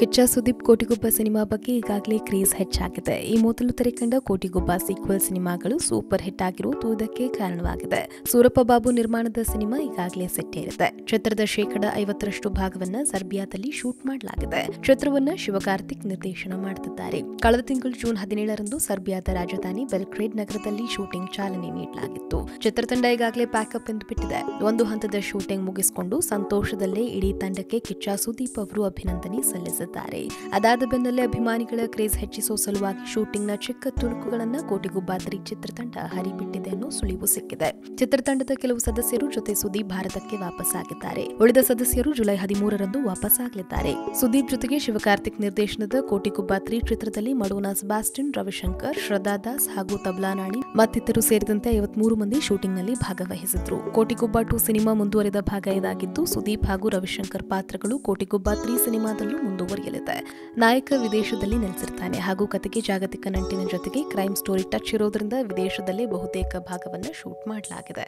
Kichcha Sudeep Kotigobba cinema ಬಗ್ಗೆ ಈಗಾಗಲೇ craze ಹೆಚ್ಚಾಗಿದೆ. ಈ ಮೊದಲು ತೆರೆಕಂಡ ಕೋಟಿಗೊಬ್ಬ ಸೀಕ್ವೆಲ್ ಸಿನಿಮಾಗಳು ಸೂಪರ್ ಹಿಟ್ ಆಗಿರುವುದು ಇದಕ್ಕೆ ಕಾರಣವಾಗಿದೆ. ಸೂರಪ್ಪ ಬಾಬು ನಿರ್ಮಾಣದ ಸಿನಿಮಾ ಈಗಾಗಲೇ ಸೆಟ್ಟೇರಿದೆ ಚಿತ್ರದ ಶೇಕಡ ಐವತ್ತರಷ್ಟು ಭಾಗವನ್ನ ಸರ್ಬಿಯಾದಲ್ಲಿ ಶೂಟ್ ಮಾಡಲಾಗಿದೆ. ಚಿತ್ರವನ್ನ ಶಿವಕಾರ್ತಿಕ್ ನಿರ್ದೇಶನ ಮಾಡುತ್ತಿದ್ದಾರೆ ಕಳೆದ ತಿಂಗಳು ಜೂನ್ ಹದಿನೇಳರಂದು ಸರ್ಬಿಯಾದ ರಾಜಧಾನಿ ಬೆಲ್ಕ್ರೇಡ್ ನಗರದಲ್ಲಿ ಶೂಟಿಂಗ್ ಚಾಲನೆ ನೀಡಲಾಗಿತ್ತು. ಚಿತ್ರತಂಡ ಈಗಾಗಲೇ ಪ್ಯಾಕಪ್ ಎಂದು ಬಿಟ್ಟಿದೆ. ಒಂದು ಹಂತದ ಶೂಟಿಂಗ್ ಮುಗಿಸಿಕೊಂಡು ಸಂತೋಷದಲ್ಲೇ ಇಡೀ ತಂಡಕ್ಕೆ ಕಿಚ್ಚ ಸುದೀಪ್ ಅವರು ಅಭಿನಂದನೆ ಸಲ್ಲಿಸಿದ್ದಾರೆ. ಅದಾದ ಬೆನ್ನಲ್ಲೇ ಅಭಿಮಾನಿಗಳ ಕ್ರೇಜ್ ಹೆಚ್ಚಿಸುವ ಸಲುವಾಗಿ ಶೂಟಿಂಗ್ನ ಚಿಕ್ಕ ತುಣುಕುಗಳನ್ನ ಕೋಟಿಗುಬ್ಬಾದ್ರಿ ಚಿತ್ರತಂಡ ಹರಿಬಿಟ್ಟಿದೆ ಅನ್ನೋ ಸುಳಿವು ಸಿಕ್ಕಿದೆ. ಚಿತ್ರತಂಡದ ಕೆಲವು ಸದಸ್ಯರು ಜೊತೆ ಸುದೀಪ್ ಭಾರತಕ್ಕೆ ವಾಪಸ್ಸಾಗಿದ್ದಾರೆ. ಉಳಿದ ಸದಸ್ಯರು ಜುಲೈ ಹದಿಮೂರರಂದು ವಾಪಸ್ಸಾಗಲಿದ್ದಾರೆ. ಸುದೀಪ್ ಜೊತೆಗೆ ಶಿವಕಾರ್ತಿಕ್ ನಿರ್ದೇಶನದ ಕೋಟಿಗುಬ್ಬಾತ್ರಿ ಚಿತ್ರದಲ್ಲಿ ಮಡೋನಾ ಸೆಬಾಸ್ಟಿನ್, ರವಿಶಂಕರ್, ಶ್ರದ್ಧಾ ದಾಸ್ ಹಾಗೂ ತಬ್ಲಾನಾಣಿ ಮತ್ತಿತರರು ಸೇರಿದಂತೆ ಐವತ್ಮೂರು ಮಂದಿ ಶೂಟಿಂಗ್ನಲ್ಲಿ ಭಾಗವಹಿಸಿದ್ರು. ಕೋಟಿಗುಬ್ಬ ಟು ಸಿನಿಮಾ ಮುಂದುವರೆದ ಭಾಗ ಇದಾಗಿದ್ದು ಸುದೀಪ್ ಹಾಗೂ ರವಿಶಂಕರ್ ಪಾತ್ರಗಳು ಕೋಟಿಗುಬ್ಬ ತ್ರೀ ಸಿನಿಮಾದಲ್ಲೂ ಮುಂದುವರಿಯಲಿದೆ ನಾಯಕ ವಿದೇಶದಲ್ಲಿ ನೆಲೆಸಿರ್ತಾನೆ. ಹಾಗೂ ಕತೆಗೆ ಜಾಗತಿಕ ನಂಟಿನ ಜೊತೆಗೆ ಕ್ರೈಮ್ ಸ್ಟೋರಿ ಟಚ್ ಇರೋದ್ರಿಂದ ವಿದೇಶದಲ್ಲೇ ಬಹುತೇಕ ಭಾಗವನ್ನು ಶೂಟ್ ಮಾಡಲಾಗಿದೆ.